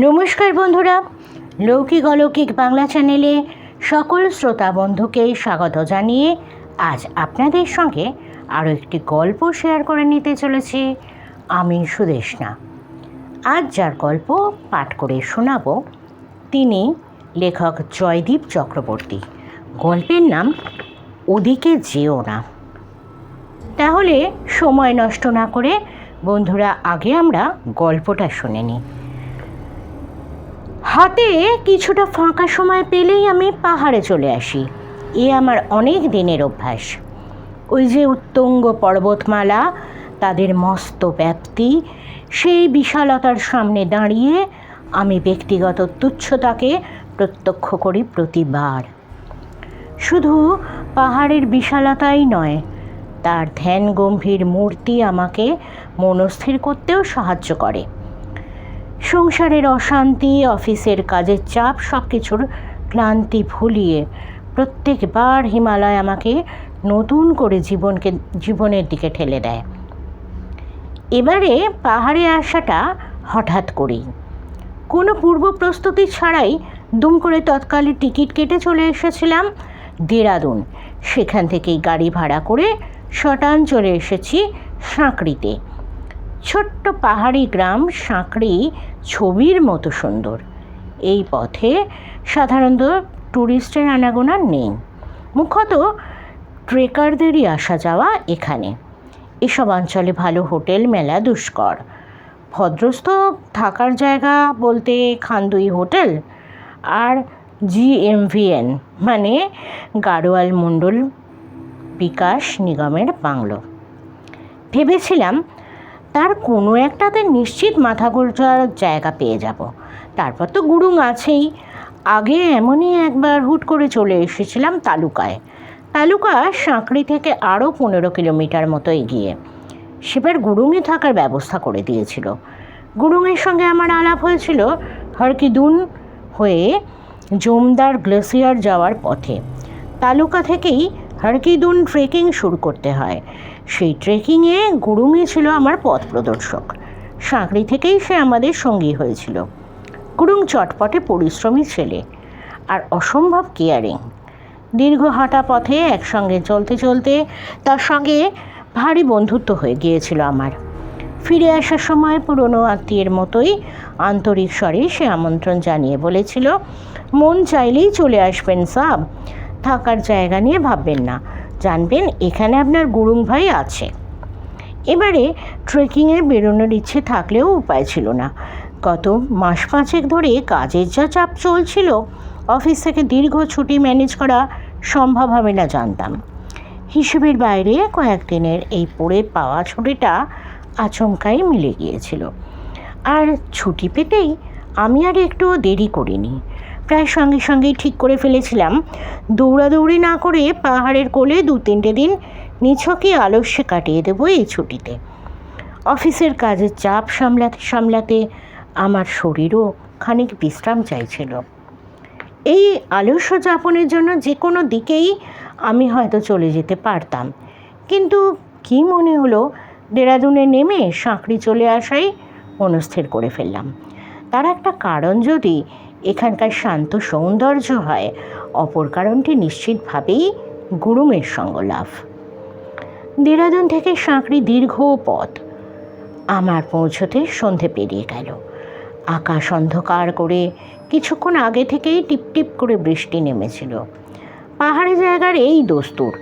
নমস্কার বন্ধুরা, লৌকিক অলৌকিক বাংলা চ্যানেলে সকল শ্রোতা বন্ধুকে স্বাগত জানিয়ে আজ আপনাদের সঙ্গে আরও একটি গল্প শেয়ার করে নিতে চলেছি আমি সুদেশনা আজ যার গল্প পাঠ করে শোনাব, তিনি লেখক জয়দীপ চক্রবর্তী। গল্পের নাম ওদিকে যেও না। তাহলে সময় নষ্ট না করে বন্ধুরা, আগে আমরা গল্পটা শুনে নিই। হাতে কিছুটা ফাঁকা সময় পেলেই আমি পাহাড়ে চলে আসি। এ আমার অনেক দিনের অভ্যাস। ওই যে উত্তঙ্গ পর্বতমালা, তাদের মস্ত ব্যাপ্তি, সেই বিশালতার সামনে দাঁড়িয়ে আমি ব্যক্তিগত তুচ্ছতাকে প্রত্যক্ষ করি প্রতিবার। শুধু পাহাড়ের বিশালতাই নয়, তার ধ্যান গম্ভীর মূর্তি আমাকে মনস্থির করতেও সাহায্য করে। সংসারের অশান্তি, অফিসের কাজের চাপ সব কিছুর ক্লান্তি ভুলিয়ে প্রত্যেকবার হিমালয় আমাকে নতুন করে জীবনকে, জীবনের দিকে ঠেলে দেয়। এবারে পাহাড়ে আসাটা হঠাৎ করেই। কোনো পূর্ব প্রস্তুতি ছাড়াই দুম করে তৎকালে টিকিট কেটে চলে এসেছিলাম দেরাদুন। সেখান থেকেই গাড়ি ভাড়া করে শটান চলে এসেছি সাঁকড়িতে। ছোট্ট পাহাড়ি গ্রাম সাঁকড়ি ছবির মতো সুন্দর। এই পথে সাধারণত ট্যুরিস্টের আনাগোনা নেই। মুখ্যত ট্রেকারদেরই আসা যাওয়া এখানে। এসব অঞ্চলে ভালো হোটেল মেলা দুষ্কর। ভদ্রস্থ থাকার জায়গা বলতে খান্দুই হোটেল আর জিএমভিএন মানে গাড়োয়াল মণ্ডল বিকাশ নিগমের বাংলো। ভেবেছিলাম তার কোনো একটাতে নিশ্চিত মাথা গোজার জায়গা পেয়ে যাব। তারপর তো গুরুং আছেই। আগে এমনই একবার হুট করে চলে এসেছিলাম তালুকায়। তালুকা সাঁকড়ি থেকে আরও পনেরো কিলোমিটার মতো এগিয়ে। সেবার গুরুংয়ে থাকার ব্যবস্থা করে দিয়েছিল। গুরুঙের সঙ্গে আমার আলাপ হয়েছিল হরকিদুন হয়ে জমদার গ্লেসিয়ার যাওয়ার পথে। তালুকা থেকেই হরকিদুন ট্রেকিং শুরু করতে হয়। সেই ট্রেকিংয়ে গুরুঙে ছিল আমার পথ প্রদর্শক। সাঁকড়ি থেকেই সে আমাদের সঙ্গী হয়েছিল। গুরুং চটপটে পরিশ্রমী ছেলে আর অসম্ভব কেয়ারিং দীর্ঘ হাঁটা পথে একসঙ্গে চলতে চলতে তার সঙ্গে ভারী বন্ধুত্ব হয়ে গিয়েছিল আমার। ফিরে আসার সময় পুরনো আত্মীয়ের মতোই আন্তরিক স্বরে সে আমন্ত্রণ জানিয়ে বলেছিল, মন চাইলেই চলে আসবেন সাব। থাকার জায়গা নিয়ে ভাববেন না। জানবেন, এখানে আপনার গুরুং ভাই আছে। এবারে ট্রেকিংয়ে বেরোনোর ইচ্ছে থাকলেও উপায় ছিল না। গত মাস পাঁচেক ধরে কাজের যা চাপ চলছিল, অফিস থেকে দীর্ঘ ছুটি ম্যানেজ করা সম্ভব হবে না জানতাম। হিসেবের বাইরে কয়েকদিনের এই পড়ে পাওয়া ছুটিটা আচমকাই মিলে গিয়েছিল। আর ছুটি পেতেই আমি আর একটুও দেরি করিনি। প্রায় সঙ্গে সঙ্গেই ঠিক করে ফেলেছিলাম। দৌড়াদৌড়ি না করে পাহাড়ের কোলে দু তিনটে দিন নিছকই আলস্যে কাটিয়ে দেবো এই ছুটিতে। অফিসের কাজের চাপ সামলাতে সামলাতে আমার শরীরও খানিক বিশ্রাম চাইছিল। এই আলস্য যাপনের জন্য যে কোনো দিকেই আমি হয়তো চলে যেতে পারতাম। কিন্তু কি মনে হলো, দেরাদুনে নেমে সাঁকড়ি চলে আসাই মনস্থির করে ফেললাম। তার একটা কারণ যদি এখানকার শান্ত সৌন্দর্য হয়। অপর কারণটি নিশ্চিতভাবেই গুরুমের সঙ্গ লাভ দেরাদুন থেকে সাঁকড়ি দীর্ঘ পথ। আমার পৌঁছতে সন্ধে পেরিয়ে গেল। আকাশ অন্ধকার করে কিছুক্ষণ আগে থেকেই টিপটিপ করে বৃষ্টি নেমেছিল। পাহাড়ি জায়গার এই দস্তুর।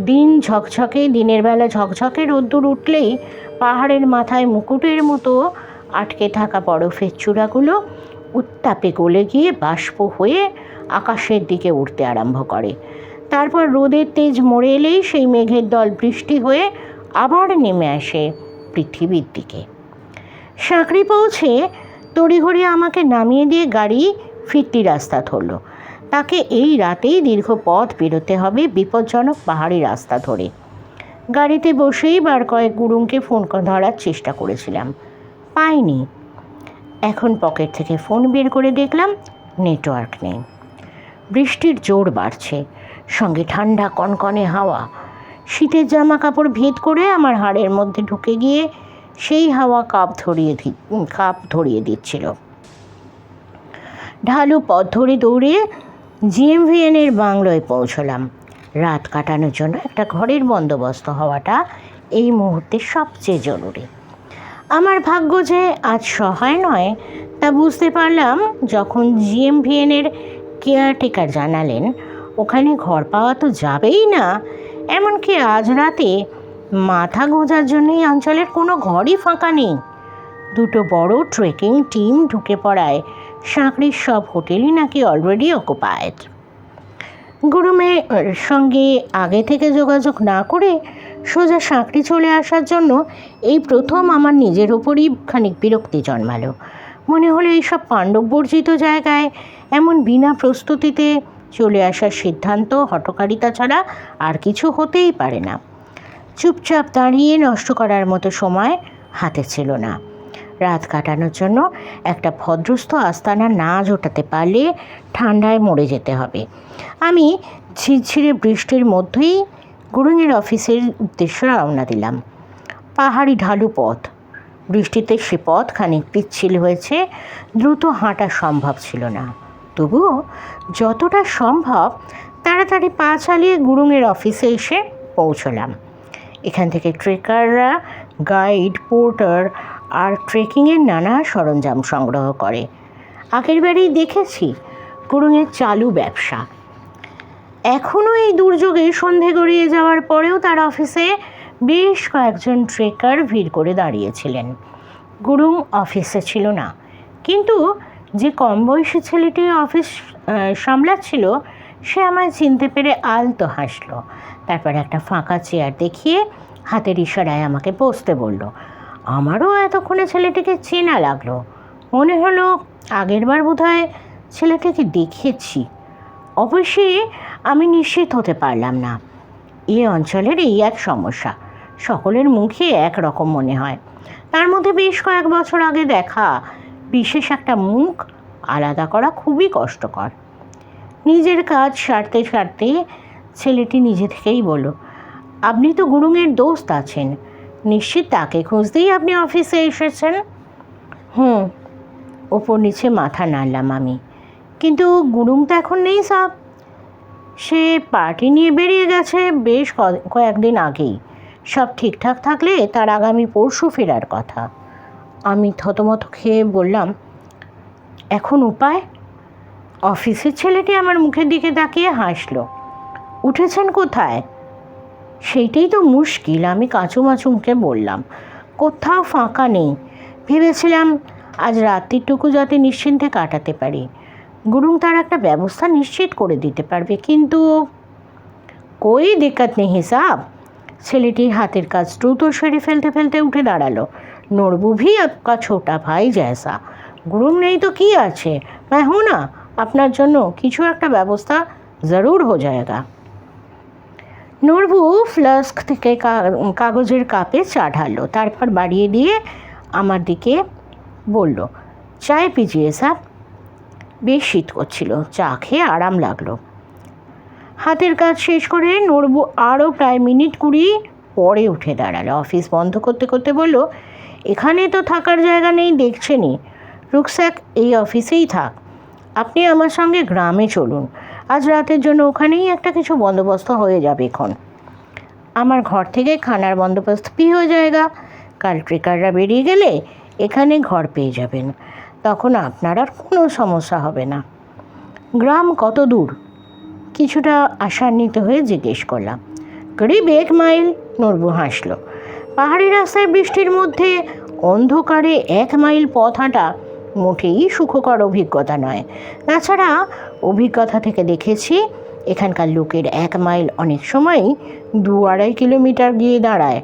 দিন ঝকঝকে, দিনের বেলা ঝকঝকে রোদ্দুর উঠলেই পাহাড়ের মাথায় মুকুটের মতো আটকে থাকা বরফের চূড়াগুলো উত্তাপে গলে গিয়ে বাষ্প হয়ে আকাশের দিকে উঠতে আরম্ভ করে। তারপর রোদের তেজ মরে এলেই সেই মেঘের দল বৃষ্টি হয়ে আবার নেমে আসে পৃথিবীর দিকে। সাঁকড়ি পৌঁছে তড়িঘড়ি আমাকে নামিয়ে দিয়ে গাড়ি ফিরতি রাস্তা ধরল। তাকে এই রাতেই দীর্ঘ পথ বেরোতে হবে বিপজ্জনক পাহাড়ি রাস্তা ধরে। গাড়িতে বসেই বার কয়েক গুরুংকে ফোন ধরার চেষ্টা করেছিলাম। পাইনি। এখন পকেট থেকে ফোন বের করে দেখলাম নেটওয়ার্ক নেই। বৃষ্টির জোর বাড়ছে, সঙ্গে ঠান্ডা কনকনে হাওয়া। শীতের জামা কাপড় ভেদ করে আমার হাড়ের মধ্যে ঢুকে গিয়ে সেই হাওয়া কাপ ধরিয়ে দি কাপ ধরিয়ে দিচ্ছিল। ঢালু পথ ধরে দৌড়ে জিএমভিএনের বাংলোয় পৌঁছলাম। রাত কাটানোর জন্য একটা ঘরের বন্দোবস্ত হওয়াটা এই মুহূর্তে সবচেয়ে জরুরি। আমার ভাগ্য যে আজ সহায় নয়, তা বুঝতে পারলাম যখন জিএমভিএনের কেয়ারটেকার জানালেন, ওখানে ঘর পাওয়া তো যাবেই না। এমনকি আজ রাতে মাথা গোঁজার জন্য এই অঞ্চলের কোনো ঘরই ফাঁকা নেই। দুটো বড় ট্রেকিং টিম ঢুকে পড়ায়, সাঁকড়ির সব হোটেলই নাকি অলরেডি অকুপায়েড গুরুমের সঙ্গে আগে থেকে যোগাযোগ না করে সোজা সাঁকড়ি চলে আসার জন্য এই প্রথম আমার নিজের ওপরই খানিক বিরক্তি জন্মালো। মনে হলো এইসব পাণ্ডববর্জিত জায়গায় এমন বিনা প্রস্তুতিতে চলে আসার সিদ্ধান্ত হটকারিতা ছাড়া আর কিছু হতেই পারে না। চুপচাপ দাঁড়িয়ে নষ্ট করার মতো সময় হাতে ছিল না। রাত কাটানোর জন্য একটা ভদ্রস্থ আস্তানা না জোটাতে পারলে ঠান্ডায় মরে যেতে হবে। আমি ঝিরঝিরে বৃষ্টির মধ্যেই গুরুঙের অফিসের উদ্দেশ্যে রওনা দিলাম। পাহাড়ি ঢালু পথ। বৃষ্টিতে সে পথ খানিক পিচ্ছিল হয়েছে, দ্রুত হাঁটা সম্ভব ছিল না। তবুও যতটা সম্ভব তাড়াতাড়ি পা চালিয়ে গুরুঙের অফিসে এসে পৌঁছলাম। এখান থেকে ট্রেকাররা, গাইড, পোর্টার আর ট্রেকিংয়ের নানা সরঞ্জাম সংগ্রহ করে। আগের বারেই দেখেছি গুরুঙের চালু ব্যবসা। এখনও এই দুর্যোগে সন্ধে গড়িয়ে যাওয়ার পরেও তার অফিসে বেশ কয়েকজন ট্রেকার ভিড় করে দাঁড়িয়েছিলেন। গুরুং অফিসে ছিল না। কিন্তু যে কম বয়সী ছেলেটি অফিস সামলাচ্ছিল, সে আমায় চিনতে পেরে আলতো হাসলো। তারপর একটা ফাঁকা চেয়ার দেখিয়ে হাতের ইশারায় আমাকে বসতে বলল, আমারও এতক্ষণে ছেলেটিকে চেনা লাগল। মনে হলো আগেরবার বোধহয় ছেলেটিকে দেখেছি। অবশ্যই আমি নিশ্চিত হতে পারলাম না। এ অঞ্চলের এই এক সমস্যা, সকলের মুখে এক রকম মনে হয়। তার মধ্যে বেশ কয়েক বছর আগে দেখা, বিশেষ একটা মুখ আলাদা করা খুবই কষ্টকর। নিজের কাজ সারতে সারতে ছেলেটি নিজে থেকেই বলল, আপনি তো গুরুঙের দোস্ত আছেন, নিশ্চিত তাকে খুঁজতেই আপনি অফিসে এসেছেন? হুম। ওপর নিচে মাথা নাড়লাম আমি। কিন্তু গুরুং তো এখন নেই সাব। সে পার্টি নিয়ে বেরিয়ে গেছে বেশ কয়েকদিন আগেই। সব ঠিকঠাক থাকলে তার আগামী পরশু ফেরার কথা। আমি থতমত খেয়ে বললাম, এখন উপায়? অফিসের ছেলেটি আমার মুখের দিকে তাকিয়ে হাসলো। উঠেছেন কোথায়? সেইটাই তো মুশকিল, আমি কাঁচুমাচু মুখে বললাম। কোথাও ফাঁকা নেই। ভেবেছিলাম আজ রাত্রিটুকু যাতে নিশ্চিন্তে কাটাতে পারি। গুরুং তার একটা ব্যবস্থা নিশ্চিত করে দিতে পারবে। কিন্তু কই দিক্কত নেই হিসাব? ছেলেটি হাতের কাজ দ্রুত সেরে ফেলতে ফেলতে উঠে দাঁড়াল। নড়বু ভি আপকা ছোটা ভাই জয়সা গুরুং নেই তো কি আছে? मैं हूं না, আপনার জন্য কিছু একটা ব্যবস্থা জরুর হো যায়গা নড়বু ফ্লাস্ক থেকে কাগজের কাপে চা ঢাললো। তারপর বাড়িয়ে দিয়ে আমার দিকে বলল, চায় পিজিয়ে স্যার বেশ শীত করছিল, চা খেয়ে আরাম লাগল। হাতের কাজ শেষ করে নড়বু আরও প্রায় মিনিট কুড়ি পরে উঠে দাঁড়াল। অফিস বন্ধ করতে করতে বলল, এখানে তো থাকার জায়গা নেই দেখছেনই রুকস্যাক এই অফিসেই থাক। আপনি আমার সঙ্গে গ্রামে চলুন। আজ রাতের জন্য ওখানেই একটা কিছু বন্দোবস্ত হয়ে যাবে এখন। আমার ঘর থেকে খানার বন্দোবস্ত কি হয়ে জায়গা কাল ট্রেকাররা বেরিয়ে গেলে এখানে ঘর পেয়ে যাবেন। তখন আপনার আর কোনো সমস্যা হবে না। গ্রাম কত দূর? কিছুটা আশান্বিত হয়ে জিজ্ঞেস করলাম। করিব এক মাইল নড়বু হাসলো। পাহাড়ি রাস্তায় বৃষ্টির মধ্যে অন্ধকারে এক মাইল পথ হাঁটা মোটেই সুখকর অভিজ্ঞতা নয়। তাছাড়া অভিজ্ঞতা থেকে দেখেছি, এখানকার লোকের এক মাইল অনেক সময়ই দু আড়াই কিলোমিটার গিয়ে দাঁড়ায়।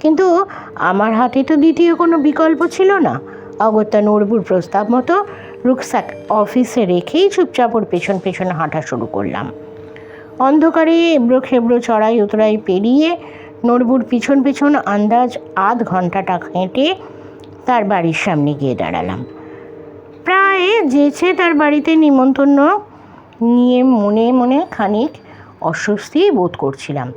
কিন্তু আমার হাতে তো দ্বিতীয় কোনো বিকল্প ছিল না। অগত্যা নড়বুর প্রস্তাব মতো রুকস্যাক অফিসে রেখেই চুপচাপ ওর পেছন পেছন হাঁটা শুরু করলাম। অন্ধকারে এবড়ো খেবড়ো চড়াই উতরাই পেরিয়ে নড়বুর পিছন পিছন আন্দাজ আধ ঘন্টাটা হেঁটে তার বাড়ির সামনে গিয়ে দাঁড়ালাম। প্রায় যেছে তার বাড়িতে নিমন্ত্রণ নিয়ে মনে মনে খানিক অস্বস্তি বোধ করছিলাম।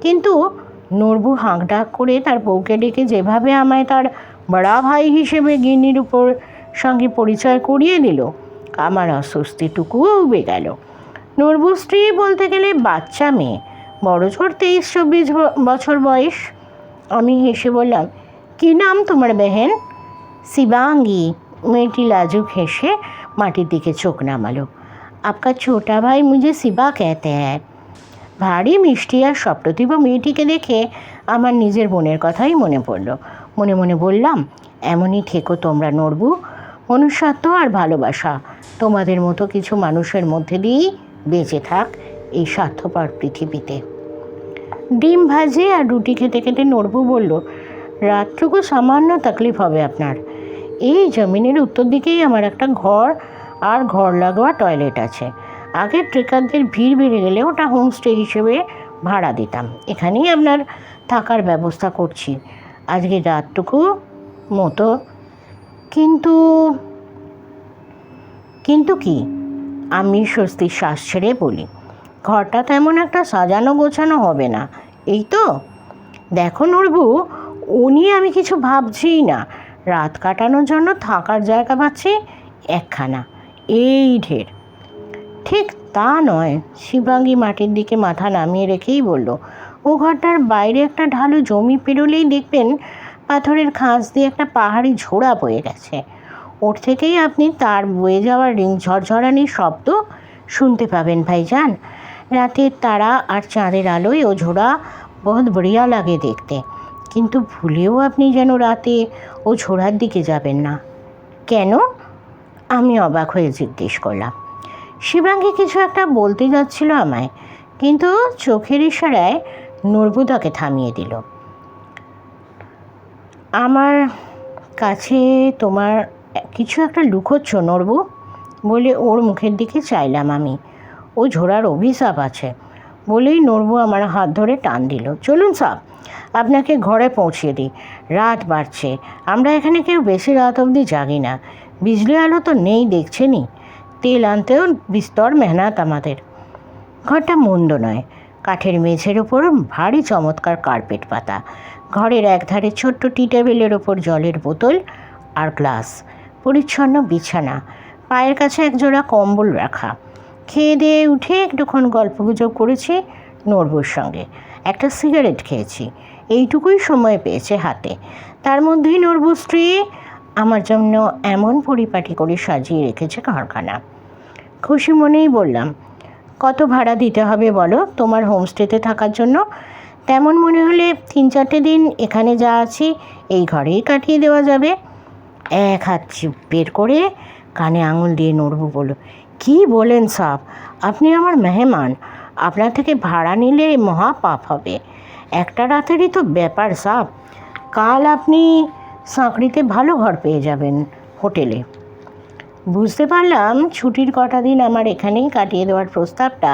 কিন্তু নড়বু হাঁক ডাক করে তার বউকে ডেকে যেভাবে আমায় তার বড়া ভাই হিসেবে গিন্নির উপর সঙ্গে পরিচয় করিয়ে দিল আমার অস্বস্তিটুকুও উবে গেল নূরবু স্ত্রী বলতে গেলে বাচ্চা মেয়ে বড় জোর তেইশ চব্বিশ ব- বছর বয়স আমি হেসে বললাম কী নাম তোমার বেহেন শিবাঙ্গী মেয়েটি লাজুক হেসে মাটির দিকে চোখ নামালো আপকা ছোটা ভাই মুঝে শিবা कहते हैं ভারী মিষ্টি আর সপ্রতিভ মেয়েটিকে দেখে আমার নিজের বোনের কথাই মনে পড়ল মনে মনে বললাম, এমনই থেকো তোমরা নড়বু। মনুষ্যত্ব আর ভালোবাসা, তোমাদের মতো কিছু মানুষের মধ্যে দিয়েই বেঁচে থাক এই স্বার্থপর পৃথিবীতে। ডিম ভাজে আর রুটি খেতে খেতে নড়বু বলল, রাতটুকু সামান্য তাকলিফ হবে আপনার। এই জমিনের উত্তর দিকেই আমার একটা ঘর আর ঘর লাগোয়া টয়লেট আছে। আগে ট্রেকারদের ভিড় বেড়ে গেলে ওটা হোমস্টে হিসেবে ভাড়া দিতাম। এখানেই আপনার থাকার ব্যবস্থা করছি। আজকে রাতটুকু মতো। কিন্তু কিন্তু কি? আমি স্বস্তির শ্বাস ছেড়ে বলি, ঘরটা তেমন একটা সাজানো গোছানো হবে না, এই তো? দেখো নড়বু উনি আমি কিছু ভাবছিই না। রাত কাটানোর জন্য থাকার জায়গা পাচ্ছি একখানা, এই ঢের। ঠিক তা নয় শিবাঙ্গী মাটির দিকে মাথা নামিয়ে রেখেই বলল ও ঘরটার বাইরে একটা ঢালু জমি পেরোলেই দেখবেন পাথরের খাঁজ দিয়ে একটা পাহাড়ি ঝোড়া বয়ে গেছে। ওর থেকেই আপনি তার বয়ে যাওয়ার রিং ঝরঝরানির শব্দ শুনতে পাবেন ভাইজান। রাতের তারা আর চাঁদের আলোয় ও ঝোড়া বহুত বড়িয়া লাগে দেখতে। কিন্তু ভুলেও আপনি যেন রাতে ও ঝোড়ার দিকে যাবেন না। কেন? আমি অবাক হয়ে জিজ্ঞেস করলাম। শিবাঙ্গী কিছু একটা বলতে যাচ্ছিল আমায়, কিন্তু চোখের ইশারায় নর্বুদাকে থামিয়ে দিল। আমার কাছে তোমার কিছু একটা লুকোচ্ছ, নরবু, বলে ওর মুখের দিকে চাইলাম আমি। ও ঝোড়ার অভিশাপ আছে, বলেই নরবু আমার হাত ধরে টান দিল। চলুন সাব, আপনাকে ঘরে পৌঁছিয়ে দিই। রাত বাড়ছে, আমরা এখানে কেউ বেশি রাত অবধি জাগি না। বিজলি আলো তো নেই, দেখছেনই। তেল আনতেও বিস্তর মেহনত আমাদের। ঘরটা মন্দ নয় কাঠের মেঝের ওপর ভারী চমৎকার কার্পেট পাতা। ঘরের একধারে ছোট্ট টি টেবিলের ওপর জলের বোতল আর গ্লাস পরিচ্ছন্ন বিছানা। পায়ের কাছে একজোড়া কম্বল রাখা। খেয়ে দিয়ে উঠে একটুক্ষণ গল্পগুজব করেছি নড়বুর সঙ্গে। একটা সিগারেট খেয়েছি। এইটুকুই সময় পেয়েছে হাতে। তার মধ্যেই নড়বু স্ত্রী আমার জন্য এমন পরিপাটি করে সাজিয়ে রেখেছে কারখানা। খুশি মনেই বললাম কত ভাড়া দিতে হবে বলো? তোমার হোমস্টেতে থাকার জন্য। তেমন মনে হলে তিন চারটে দিন এখানে যা আছি, এই ঘরেই কাটিয়ে দেওয়া যাবে। এক হাত বের করে কানে আঙুল দিয়ে নড়বু বলো। কি বলেন সাপ আপনি আমার মেহমান। আপনার থেকে ভাড়া নিলে মহা পাপ হবে। একটা রাতেরই তো ব্যাপার সাপ কাল আপনি সাঁকড়িতে ভালো ঘর পেয়ে যাবেন হোটেলে। বুঝতে পারলাম ছুটির কটা দিন আমার এখানেই কাটিয়ে দেওয়ার প্রস্তাবটা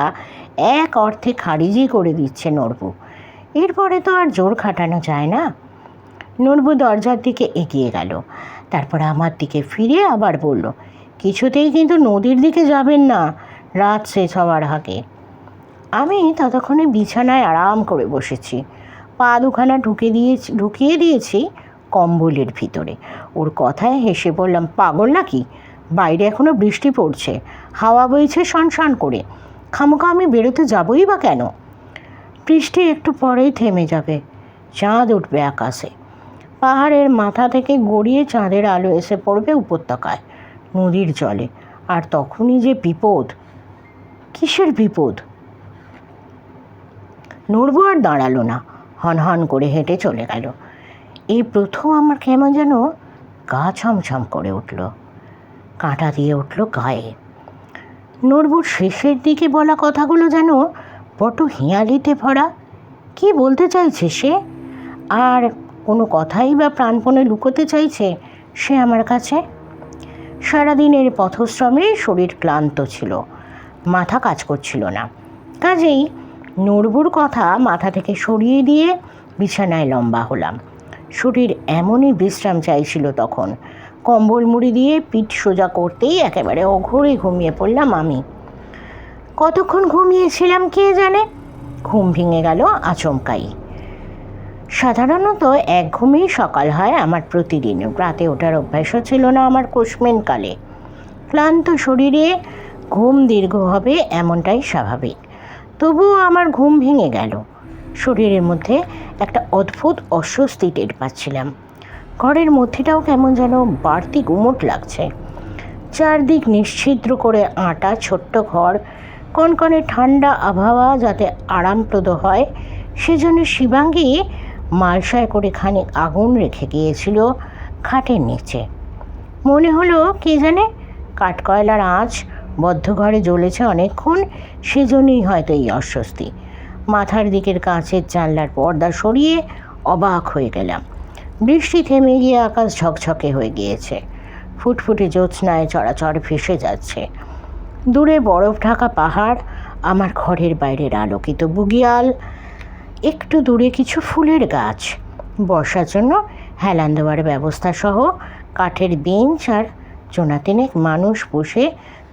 এক অর্থে খারিজই করে দিচ্ছে নরবু এরপরে তো আর জোর খাটানো যায় না। নরবু দরজার দিকে এগিয়ে গেল। তারপর আমার দিকে ফিরে আবার বলল, কিছুতেই কিন্তু নদীর দিকে যাবেন না, রাত শেষ হওয়ার আগে। আমি ততক্ষণে বিছানায় আরাম করে বসেছি। পা দুখানা ঢুকে দিয়েছি, ঢুকিয়ে দিয়েছি কম্বলের ভিতরে। ওর কথায় হেসে বললাম, পাগল নাকি? বাইরে এখনও বৃষ্টি পড়ছে। হাওয়া বইছে শনশন করে। খামোখা আমি বেরোতে যাবই বা কেন? বৃষ্টি একটু পরেই থেমে যাবে। চাঁদ উঠবে আকাশে। পাহাড়ের মাথা থেকে গড়িয়ে চাঁদের আলো এসে পড়বে উপত্যকায়, নদীর জলে। আর তখনই যে বিপদ। কিসের বিপদ? নড়বো আর দাঁড়াল না। হন হন করে হেঁটে চলে গেল। এই প্রথম আমার কেমন যেন গা ছমছম করে উঠল। কাঁটা দিয়ে উঠল গায়ে। নড়বুর শেষের দিকে বলা কথাগুলো যেন বড় হিয়ালিতে ভরা। কি বলতে চাইছে সে? আর কোনো কথাই বা প্রাণপণে লুকোতে চাইছে সে আমার কাছে? সারাদিনের পথশ্রমে শরীর ক্লান্ত ছিল, মাথা কাজ করছিল না। কাজেই নড়বুর কথা মাথা থেকে সরিয়ে দিয়ে বিছানায় লম্বা হলাম। শরীর এমনই বিশ্রাম চাইছিল তখন কম্বল মুড়ি দিয়ে পিঠ সোজা করতেই একেবারে অঘরে ঘুমিয়ে পড়লাম আমি। কতক্ষণ ঘুমিয়েছিলাম কে জানে? ঘুম ভেঙে গেল আচমকাই। সাধারণত এক ঘুমেই সকাল হয় আমার প্রতিদিন। রাতে ওঠার অভ্যাসও ছিল না আমার কোষমেন কালে। ক্লান্ত শরীরে ঘুম দীর্ঘ হবে এমনটাই স্বাভাবিক। তবুও আমার ঘুম ভেঙে গেল। শরীরের মধ্যে একটা অদ্ভুত অস্বস্তি টের পাচ্ছিলাম। ঘরের মধ্যেটাও কেমন যেন বাড়তি গুমট লাগছে। চারদিক নিশ্ছিদ্র করে আটা, ছোট্ট ঘর, কনকনে ঠান্ডা আবহাওয়া যাতে আরামপ্রদ হয়, সেজন্য শিবাঙ্গী মালসায় করে খানিক আগুন রেখে গিয়েছিল খাটের নিচে। মনে হলো, কে জানে, কাঠকয়লার আঁচ বদ্ধ ঘরে জ্বলেছে অনেকক্ষণ, সেজন্যই হয়তো এই অস্বস্তি। মাথার দিকের কাঁচের জানলার পর্দা সরিয়ে অবাক হয়ে গেলাম। বৃষ্টি থেমে গিয়ে আকাশ ঝকঝকে হয়ে গিয়েছে। ফুটফুটে জ্যোৎস্নায় চড়াচড় ভেসে যাচ্ছে। দূরে বরফ ঢাকা পাহাড়, আমার ঘরের বাইরের আলোকিত বুগিয়াল, একটু দূরে কিছু ফুলের গাছ। বর্ষার জন্য হেলান দেওয়ার ব্যবস্থা সহ কাঠের বেঞ্চ আর চোনাতিনেক মানুষ বসে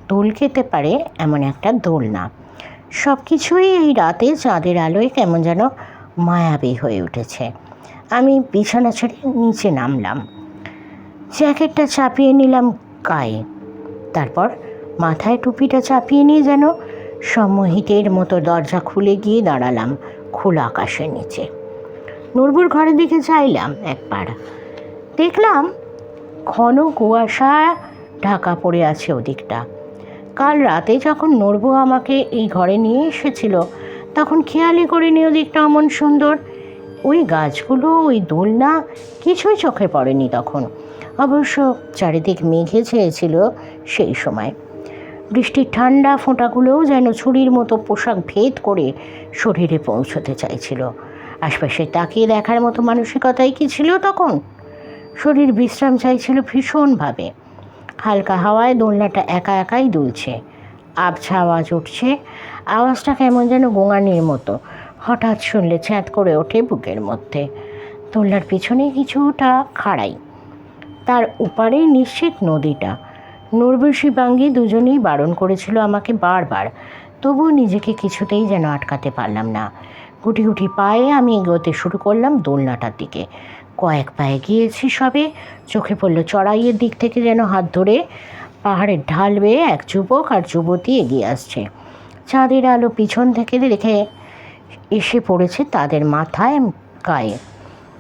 দোল খেতে পারে এমন একটা দোলনা। সব কিছুই এই রাতে চাঁদের আলোয় কেমন যেন মায়াবী হয়ে উঠেছে। আমি বিছানা ছেড়ে নিচে নামলাম। জ্যাকেটটা চাপিয়ে নিলাম গায়ে। তারপর মাথায় টুপিটা চাপিয়ে নিয়ে যেন সম্মোহিতের মতো দরজা খুলে গিয়ে দাঁড়ালাম খোলা আকাশের নিচে। নুরবুর ঘরের দিকে চাইলাম একবার। দেখলাম ঘন কুয়াশা ঢাকা পড়ে আছে ওদিকটা। কাল রাতে যখন নড়বু আমাকে এই ঘরে নিয়ে এসেছিল, তখন খেয়ালি করিনি ওদিকটা অমন সুন্দর। ওই গাছগুলো, ওই দোলনা কিছুই চোখে পড়েনি তখন। অবশ্য চারিদিক মেঘে ছেয়েছিল সেই সময়। বৃষ্টির ঠান্ডা ফোঁটাগুলোও যেন ছুরির মতো পোশাক ভেদ করে শরীরে পৌঁছতে চাইছিল। আশপাশে তাকিয়ে দেখার মতো মানসিকতাই কি ছিল তখন? শরীর বিশ্রাম চাইছিল ভীষণভাবে। হালকা হাওয়ায় দোলনাটা একা একাই দুলছে। আবছা আওয়াজ উঠছে। আওয়াজটা কেমন যেন গোঙানির মতো। হঠাৎ শুনলে ছ্যাঁত করে ওঠে বুকের মধ্যে। দোলনার পিছনে কিছুটা খাড়াই। তার উপারেই নিশ্চিত নদীটা। নূরবেশি বাঙ্গি দুজনেই বারণ করেছিল আমাকে বারবার। তবুও নিজেকে কিছুতেই যেন আটকাতে পারলাম না। গুটি গুটি পায়ে আমি এগোতে শুরু করলাম দোলনাটার দিকে। কয়েক পায়ে গিয়েছি সবে। চোখে পড়ল চড়াইয়ের দিক থেকে যেন হাত ধরে পাহাড়ের ঢাল বেয়ে এক যুবক আর যুবতী এগিয়ে আসছে। চাঁদের আলো পিছন থেকে দেখে এসে পড়েছে তাদের মাথায় গায়ে।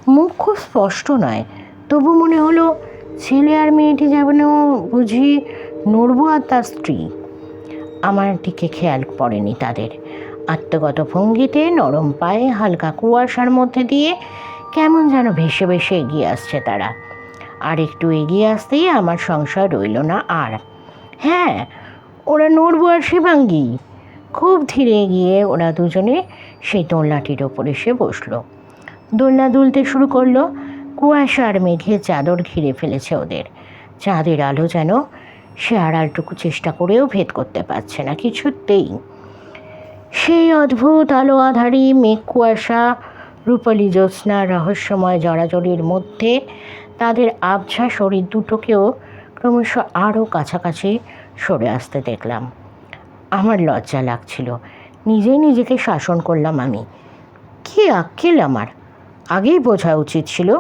মুখ খুব স্পষ্ট নয়, তবু মনে হলো ছেলে আর মেয়েটি যেন বুঝি নড়বু আর তার স্ত্রী। আমার দিকে খেয়াল পড়েনি তাদের। আত্মগত ভঙ্গিতে, নরম পায়ে, হালকা কুয়াশার মধ্যে দিয়ে কেমন যেন ভেসে ভেসে এগিয়ে আসছে তারা। আর একটু এগিয়ে আসতেই আমার সংশয় রইল না আর। হ্যাঁ ওরা নড়বু আর শিবাঙ্গী খুব ধীরে গিয়ে ওরা দুজনে সেই দোলনাটির ওপর এসে বসল। দোলনা দুলতে শুরু করল কুয়াশা আর মেঘে চাদর ঘিরে ফেলেছে ওদের। চাঁদের আলো যেন সে আড়ালটুকু চেষ্টা করেও ভেদ করতে পারছে না কিছুতেই। সেই অদ্ভুত আলো আধারি মেঘ কুয়াশা, রূপালী জ্যোৎস্না, রহস্যময় জড়াজড়ির মধ্যে তাদের আবছা শরীর দুটোকেও ক্রমশ আরও কাছাকাছি সরে আসতে দেখলাম। আমার লজ্জা লাগছিল। নিজেই নিজেকে শাসন করলাম আমি। কী আক্কেল আমার? আগেই বোঝা উচিত ছিল,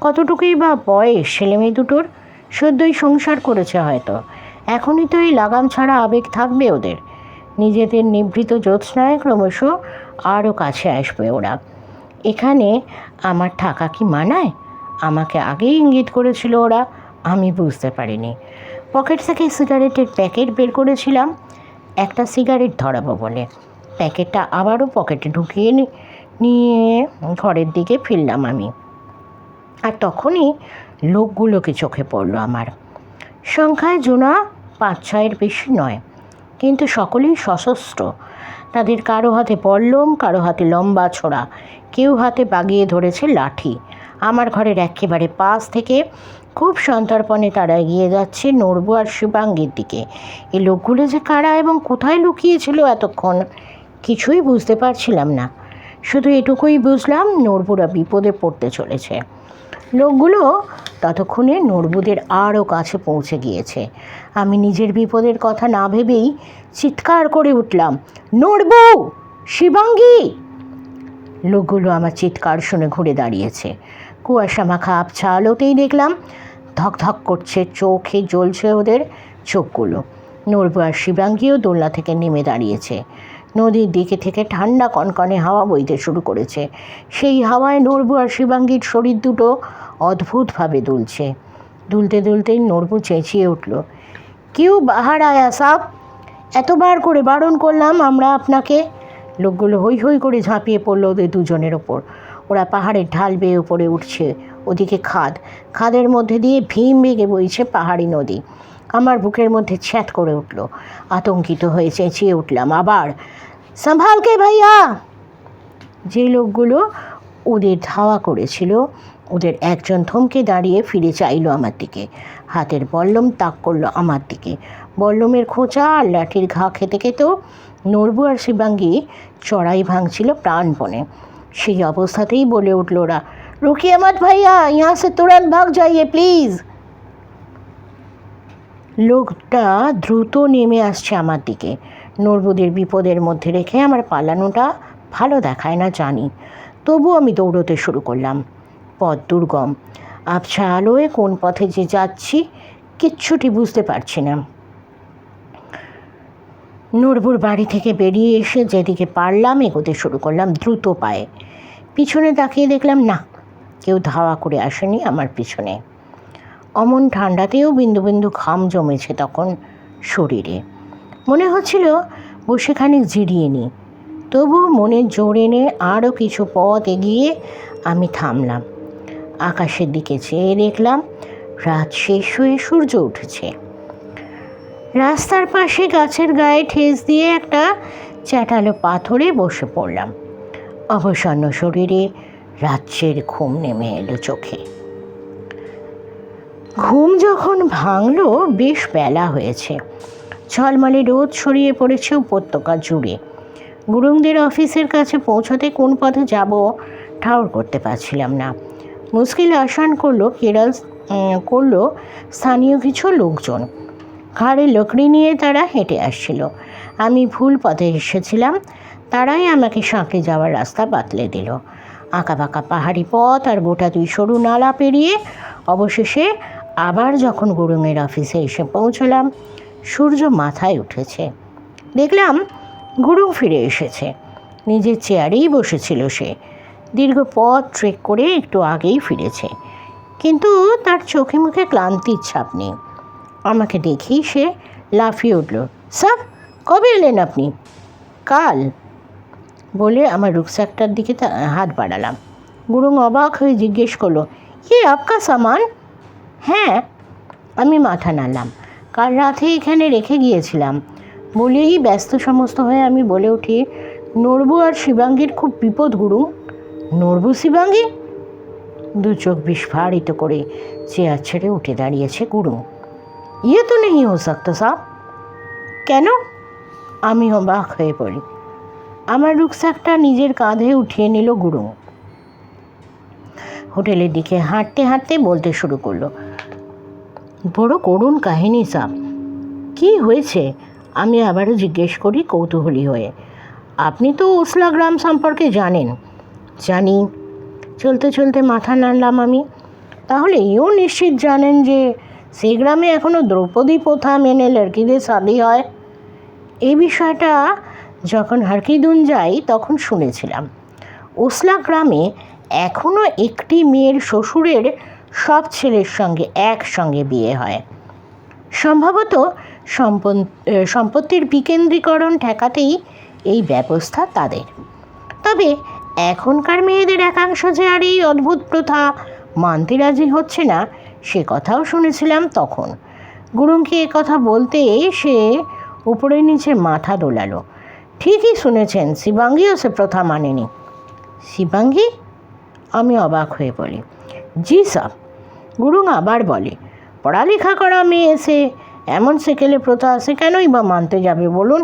কতটুকুই বা বয়স ছেলেমেয়ে দুটোর, সদ্যই সংসার করেছে হয়তো। এখনই তো এই লাগাম ছাড়া আবেগ থাকবে ওদের। নিজেদের নিভৃত জ্যোৎস্নায় ক্রমশ আরও কাছে আসবে ওরা। এখানে আমার থাকা কি মানায়? আমাকে আগেই ইঙ্গিত করেছিল ওরা, আমি বুঝতে পারিনি। পকেট থেকে সিগারেটের প্যাকেট বের করেছিলাম একটা সিগারেট ধরাবো বলে। প্যাকেটটা আবারও পকেটে ঢুকিয়ে নিয়ে ঘরের দিকে ফিরলাম আমি। আর তখনই লোকগুলোকে চোখে পড়ল আমার। সংখ্যায় জোনা পাঁচ ছয়ের বেশি নয়, কিন্তু সকলেই সশস্ত্র। তাদের কারও হাতে পল্লম কারও হাতে লম্বা ছোড়া। কেউ হাতে বাগিয়ে ধরেছে লাঠি। আমার ঘরের একেবারে পাশ থেকে খুব সন্তর্পণে তারা এগিয়ে যাচ্ছে নড়বু আর শিবাঙ্গের দিকে। এই লোকগুলো যে কারা এবং কোথায় লুকিয়েছিল এতক্ষণ কিছুই বুঝতে পারছিলাম না। শুধু এটুকুই বুঝলাম নড়বুরা বিপদে পড়তে চলেছে। লোকগুলো ততক্ষণে নড়বুদের আরও কাছে পৌঁছে গিয়েছে। আমি নিজের বিপদের কথা না ভেবেই চিৎকার করে উঠলাম, নড়বু! শিবাঙ্গী! লোকগুলো আমার চিৎকার শুনে ঘুরে দাঁড়িয়েছে। কুয়াশা মাখা আবছা আলোতেই দেখলাম ধক ধক করছে, চোখে জ্বলছে ওদের চোখগুলো। নড়বু আর শিবাঙ্গীও দোলনা থেকে নেমে দাঁড়িয়েছে। নদীর দিকে থেকে ঠান্ডা কনকনে হাওয়া বইতে শুরু করেছে। সেই হাওয়ায় নড়বু আর শিবাঙ্গীর শরীর দুটো অদ্ভুতভাবে দুলছে। দুলতে দুলতেই নড়বু চেঁচিয়ে উঠল, কেউ বাহার আয়া সাপ? এতবার করে বারণ করলাম আমরা আপনাকে। লোকগুলো হই হই করে ঝাঁপিয়ে পড়ল ওদের দুজনের ওপর। ওরা পাহাড়ের ঢাল বেয়ে উপরে উঠছে। ওদিকে খাদ। খাদের মধ্যে দিয়ে ভীম বেগে বইছে পাহাড়ি নদী। আমার বুকের মধ্যে ছ্যাট করে উঠল। আতঙ্কিত হয়ে চেঁচিয়ে উঠলাম, আবার? সম্ভালকে ভাইয়া? যে লোকগুলো ওদের ধাওয়া করেছিল, ওদের একজন থমকে দাঁড়িয়ে ফিরে চাইলো আমার দিকে। হাতের বল্লম তাক করল আমার দিকে। বল্লমের খোঁচা আর লাঠির ঘা খেতে খেতেও নড়বু আর শিবাঙ্গী চড়াই ভাঙছিল প্রাণপণে। সেই অবস্থাতেই বলে উঠল ওরা রুকিয়ে মত ভাইয়া ইহা সে তুরন্ত ভাগ যাইয়ে প্লিজ লোকটা দ্রুত নেমে আসছে আমার দিকে নরবুদের বিপদের মধ্যে রেখে আমার পালানোটা ভালো দেখায় না জানি তবু আমি দৌড়তে শুরু করলাম পথ দুর্গম আবছা আলোয় কোন পথে যে যাচ্ছি কিচ্ছুটি বুঝতে পারছি না নূরপুর বাড়ি থেকে বেরিয়ে এসে যেদিকে পারলাম এগোতে শুরু করলাম দ্রুত পায়ে পিছনে তাকিয়ে দেখলাম না কেউ ধাওয়া করে আসেনি আমার পিছনে। অমন ঠান্ডাতেও বিন্দু বিন্দু ঘাম জমেছে তখন শরীরে। মনে হচ্ছিল বসে খানিক জিরিয়ে নিই তবু মনের জোর এনে আরও কিছু পথ এগিয়ে আমি থামলাম। আকাশের দিকে চেয়ে দেখলাম রাত শেষ হয়ে সূর্য উঠেছে। রাস্তার পাশে গাছের গায়ে ঠেস দিয়ে একটা চ্যাটালো পাথরে বসে পড়লাম। অবসন্ন শরীরে রাজ্যের ঘুম নেমে এলো চোখে। ঘুম যখন ভাঙলো, বেশ বেলা হয়েছে। ঝলমলে রোদ ছড়িয়ে পড়েছে উপত্যকা জুড়ে। গুরুংদের অফিসের কাছে পৌঁছতে কোন পথে যাব ঠাউর করতে পারছিলাম না। মুশকিল আসান করল কেরাল করল স্থানীয় কিছু লোকজন। ঘাড়ে লকড়ি নিয়ে তারা হেঁটে আসছিল। আমি ভুল পথে এসেছিলাম, তারাই আমাকে সাঁকড়ে যাওয়ার রাস্তা বাতলে দিল। আঁকা বাঁকা পাহাড়ি পথ আর গোটা দুই সরু নালা পেরিয়ে অবশেষে আবার যখন গুরুঙের অফিসে এসে পৌঁছলাম, সূর্য মাথায় উঠেছে। দেখলাম গুরুং ফিরে এসেছে। নিজের চেয়ারেই বসেছিল সে। দীর্ঘ পথ ট্রেক করে একটু আগেই ফিরেছে। কিন্তু তার চোখে মুখে ক্লান্তির ছাপ নেই। আমাকে দেখেই সে লাফিয়ে উঠল, স্যার, কবে এলেন আপনি? কাল। বলে আমার রুকস্যাকটার দিকে হাত বাড়ালাম। গুরুং অবাক হয়ে জিজ্ঞেস করল ইয়ে আপকা সামান? হ্যাঁ আমি মাথা নাড়লাম। কাল রাতে এখানে রেখে গিয়েছিলাম। বলেই ব্যস্ত সমস্ত হয়ে আমি বলে উঠি, নড়বু আর শিবাঙ্গীর খুব বিপদ গুরু। নড়বু শিবাঙ্গী? দু চোখ বিস্ফারিত করে চেয়ার ছেড়ে উঠে দাঁড়িয়েছে গুরু। ইয়ে তো নেই হো সকতো সাহ কেন? আমি অবাক হয়ে পড়ি। আমার রুকসাকটা নিজের কাঁধে উঠিয়ে নিল গুরু। হোটেলের দিকে হাঁটতে হাঁটতে বলতে শুরু করল, বড় করুণ কাহিনী সাপ কি হয়েছে আমি আবারও জিজ্ঞেস করি কৌতূহলী হয়ে, আপনি তো ওসলা গ্রাম সম্পর্কে জানেন। জানি। চলতে চলতে মাথা নাড়লাম আমি। তাহলে এও নিশ্চিত জানেন যে সেই গ্রামে এখনও দ্রৌপদী প্রথা মেনে লড়কিদের শাদি হয়। এই বিষয়টা যখন হারকিদুন যাই, তখন শুনেছিলাম। ওসলা গ্রামে এখনও একটি মেয়ের শ্বশুরের সব ছেলের সঙ্গে একসঙ্গে বিয়ে হয়। সম্ভবত সম্পত্তির বিকেন্দ্রীকরণ ঠেকাতেই এই ব্যবস্থা তাদের। তবে এখনকার মেয়েদের একাংশ যে আর এই অদ্ভুত প্রথা মানতে রাজি হচ্ছে না, সে কথাও শুনেছিলাম তখন। গুরুংকে এ কথা বলতে সে উপরে নিচে মাথা দোলালো। ঠিকই শুনেছেন, শিবাঙ্গীও সে প্রথা মানেনি। শিবাঙ্গী, আমি অবাক হয়ে বলি জি সাব গুরুং আবার বলে, পড়ালেখা করা মেয়ে এসে এমন সেকেলে প্রথা আছে কেনই বা মানতে যাবে বলুন?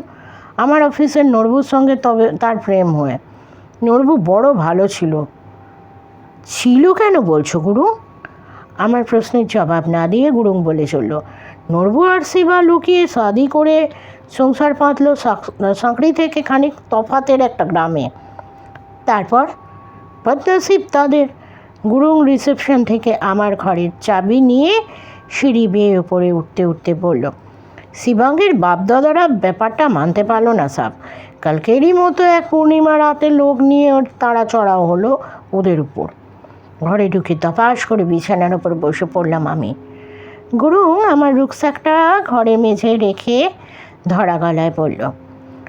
আমার অফিসের নরবুর সঙ্গে তবে তার প্রেম হয়ে। নরবু বড় ভালো ছিল। ছিল কেন বলছো গুরু? আমার প্রশ্নের জবাব না দিয়ে গুরুং বলে চলল, নরবু আর শিবা লুকিয়ে শাদি করে সংসার পাতলো সাঁকড়ি থেকে খানিক তফাতের একটা গ্রামে। তারপর বদনসিব তাদের গুরুং রিসেপশন থেকে আমার ঘরের চাবি নিয়ে সিঁড়ি বেয়ে ওপরে উঠতে উঠতে বলল, শিবাঙ্গের বাপদাদারা ব্যাপারটা মানতে পারল না সাব। কালকেরই মতো এক পূর্ণিমা রাতে লোক নিয়ে ওর তাড়া চড়াও হলো ওদের উপর। ঘরে ঢুকে তপাস করে বিছানার উপর বসে পড়লাম আমি। গুরু আমার রুকসাকটা ঘরে মেঝে রেখে ধরা গলায় পড়ল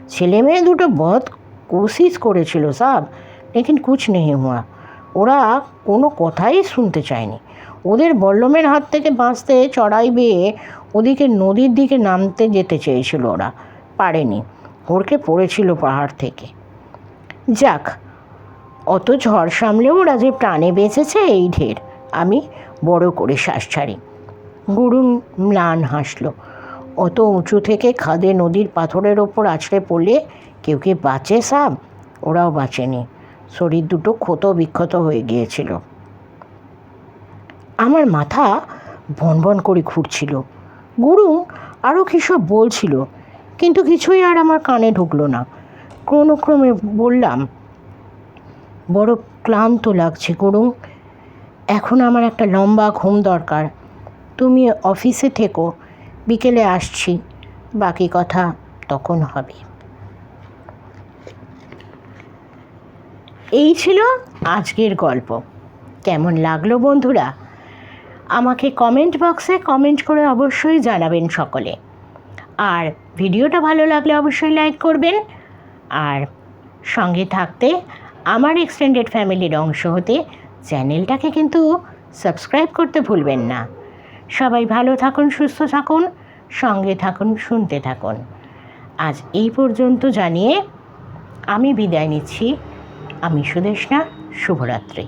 ছেলে মেয়ে দুটো বদ কোশিস করেছিল সাব। লেকিন কুছ নেই হুয়া। ওরা কোনো কথাই শুনতে চায়নি। ওদের বল্লমের হাত থেকে বাঁচতে চড়াই বেয়ে ওদিকে নদীর দিকে নামতে যেতে চেয়েছিল ওরা। পারেনি। ওরকে পড়েছিল পাহাড় থেকে। যাক, অত ঝড় সামলেও ওরা যে প্রাণে বেঁচেছে এই ঢের। আমি বড় করে শ্বাস ছাড়ি। গুরুন ম্লান হাসলো। অত উঁচু থেকে খাদে নদীর পাথরের ওপর আছড়ে পড়লে কেউ কি বাঁচে সাব? ওরাও বাঁচেনি। শরীর দুটো ক্ষত বিক্ষত হয়ে গিয়েছিল। আমার মাথা ভনভন করে ঘুরছিল। গুরু আরও কী সব বলছিল? কিন্তু কিছুই আর আমার কানে ঢুকলো না। ক্রমক্রমে বললাম, বড় ক্লান্ত লাগছে গুরু। এখন আমার একটা লম্বা ঘুম দরকার। তুমি অফিসে থেকো। বিকেলে আসছি, বাকি কথা তখন হবে। এই ছিল আজকের গল্প। কেমন লাগল বন্ধুরা? আমাকে কমেন্ট বক্সে কমেন্ট করে অবশ্যই জানাবেন সকলে। আর ভিডিওটা ভালো লাগলে অবশ্যই লাইক করবেন। আর সঙ্গে থাকতে আমার এক্সটেন্ডেড ফ্যামিলির অংশ হতে চ্যানেলটাকে কিন্তু সাবস্ক্রাইব করতে ভুলবেন না। সবাই ভালো থাকুন, সুস্থ থাকুন, সঙ্গে থাকুন, শুনতে থাকুন। আজ এই পর্যন্ত জানিয়ে আমি বিদায় নিচ্ছি। আমি সুদেশনা শুভরাত্রি।